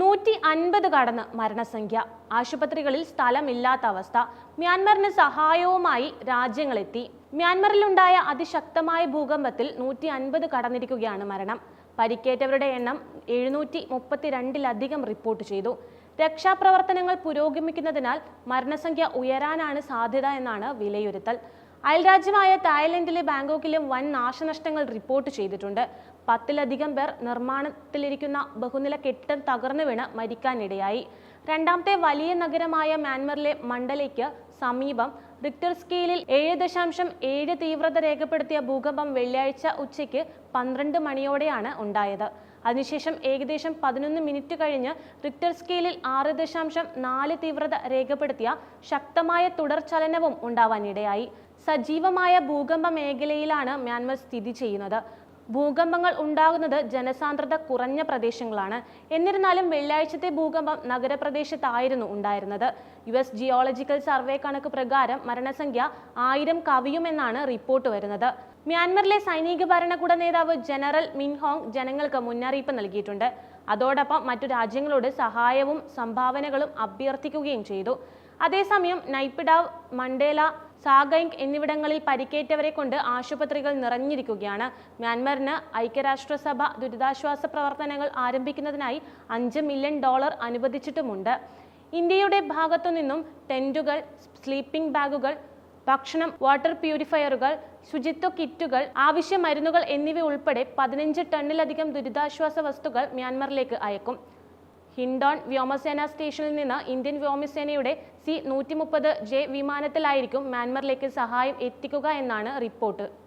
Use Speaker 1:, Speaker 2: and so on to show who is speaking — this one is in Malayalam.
Speaker 1: നൂറ്റി അൻപത് കടന്ന് മരണസംഖ്യ. ആശുപത്രികളിൽ സ്ഥലമില്ലാത്ത അവസ്ഥ. മ്യാൻമറിന് സഹായവുമായി രാജ്യങ്ങളെത്തി. മ്യാൻമറിലുണ്ടായ അതിശക്തമായ ഭൂകമ്പത്തിൽ നൂറ്റി അൻപത് കടന്നിരിക്കുകയാണ് മരണം. പരിക്കേറ്റവരുടെ എണ്ണം എഴുന്നൂറ്റി മുപ്പത്തിരണ്ടിലധികം റിപ്പോർട്ട് ചെയ്തു. രക്ഷാപ്രവർത്തനങ്ങൾ പുരോഗമിക്കുന്നതിനാൽ മരണസംഖ്യ ഉയരാനാണ് സാധ്യത എന്നാണ് വിലയിരുത്തൽ. അയൽരാജ്യമായ തായ്ലൻഡിലെ ബാങ്കോക്കിലും വൻ നാശനഷ്ടങ്ങൾ റിപ്പോർട്ട് ചെയ്തിട്ടുണ്ട്. പത്തിലധികം പേർ നിർമ്മാണത്തിലിരിക്കുന്ന ബഹുനില കെട്ടിടം തകർന്നു വീണ് മരിക്കാനിടയായി. രണ്ടാമത്തെ വലിയ നഗരമായ മ്യാൻമറിലെ മണ്ഡലയ്ക്ക് സമീപം റിക്ടർ സ്കെയിലിൽ ഏഴ് ദശാംശം ഏഴ് തീവ്രത രേഖപ്പെടുത്തിയ ഭൂകമ്പം വെള്ളിയാഴ്ച ഉച്ചയ്ക്ക് പന്ത്രണ്ട് മണിയോടെയാണ് ഉണ്ടായത്. അതിനുശേഷം ഏകദേശം പതിനൊന്ന് മിനിറ്റ് കഴിഞ്ഞ് റിക്ടർ സ്കെയിലിൽ ആറ് ദശാംശം നാല് തീവ്രത രേഖപ്പെടുത്തിയ ശക്തമായ തുടർചലനവും ഉണ്ടാവാനിടയായി. സജീവമായ ഭൂകമ്പ മേഖലയിലാണ് മ്യാൻമർ സ്ഥിതി ചെയ്യുന്നത്. ഭൂകമ്പങ്ങൾ ഉണ്ടാകുന്നത് ജനസാന്ദ്രത കുറഞ്ഞ പ്രദേശങ്ങളാണ്. എന്നിരുന്നാലും വെള്ളിയാഴ്ചത്തെ ഭൂകമ്പം നഗരപ്രദേശത്തായിരുന്നു ഉണ്ടായിരുന്നത്. യു എസ് ജിയോളജിക്കൽ സർവേ കണക്ക് പ്രകാരം മരണസംഖ്യ ആയിരം കവിയുമെന്നാണ് റിപ്പോർട്ട് വരുന്നത്. മ്യാൻമറിലെ സൈനിക ഭരണകൂട നേതാവ് ജനറൽ മിൻഹോങ് ജനങ്ങൾക്ക് മുന്നറിയിപ്പ് നൽകിയിട്ടുണ്ട്. അതോടൊപ്പം മറ്റു രാജ്യങ്ങളോട് സഹായവും സംഭാവനകളും അഭ്യർത്ഥിക്കുകയും ചെയ്തു. അതേസമയം നൈപ്പിഡാവ് മണ്ടേല സാഗൈങ് എന്നിവിടങ്ങളിൽ പരിക്കേറ്റവരെ കൊണ്ട് ആശുപത്രികൾ നിറഞ്ഞിരിക്കുകയാണ്. മ്യാൻമറിന് ഐക്യരാഷ്ട്രസഭ ദുരിതാശ്വാസ പ്രവർത്തനങ്ങൾ ആരംഭിക്കുന്നതിനായി അഞ്ച് മില്യൺ ഡോളർ അനുവദിച്ചിട്ടുമുണ്ട്. ഇന്ത്യയുടെ ഭാഗത്തു നിന്നും ടെന്റുകൾ സ്ലീപ്പിംഗ് ബാഗുകൾ ഭക്ഷണം വാട്ടർ പ്യൂരിഫയറുകൾ ശുചിത്വ കിറ്റുകൾ ആവശ്യ മരുന്നുകൾ എന്നിവ ഉൾപ്പെടെ പതിനഞ്ച് ടണ്ണിലധികം ദുരിതാശ്വാസ വസ്തുക്കൾ മ്യാൻമറിലേക്ക് അയക്കും. ഹിൻഡോൺ വ്യോമസേന സ്റ്റേഷനിൽ നിന്ന് ഇന്ത്യൻ വ്യോമസേനയുടെ സി നൂറ്റി മുപ്പത് ജെ വിമാനത്തിലായിരിക്കും മ്യാൻമറിലേക്ക് സഹായം എത്തിക്കുക എന്നാണ് റിപ്പോർട്ട്.